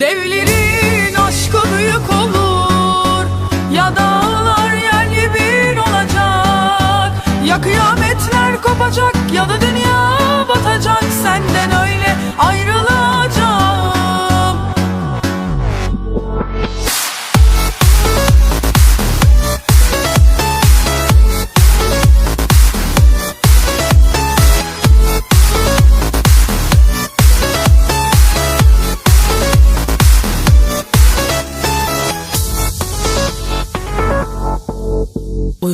Devlerin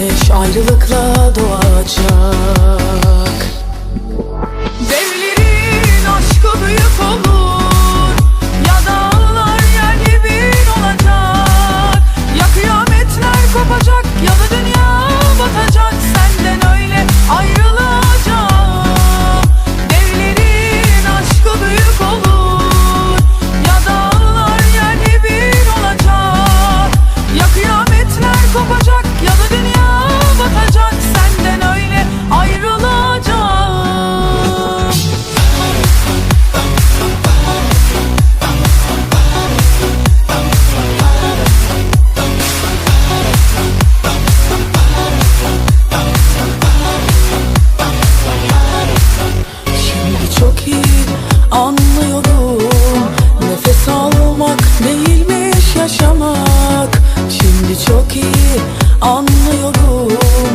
Güneş ayrılıkla doğacak almak değilmiş yaşamak. Şimdi çok iyi anlıyorum.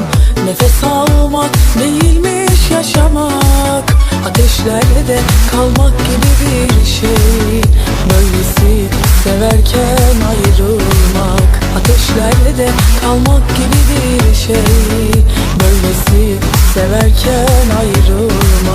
Nefes almak değilmiş yaşamak. Ateşlerde kalmak gibi bir şey. Böylesi severken ayrılmak. Ateşlerde kalmak gibi bir şey. Böylesi severken ayrılmak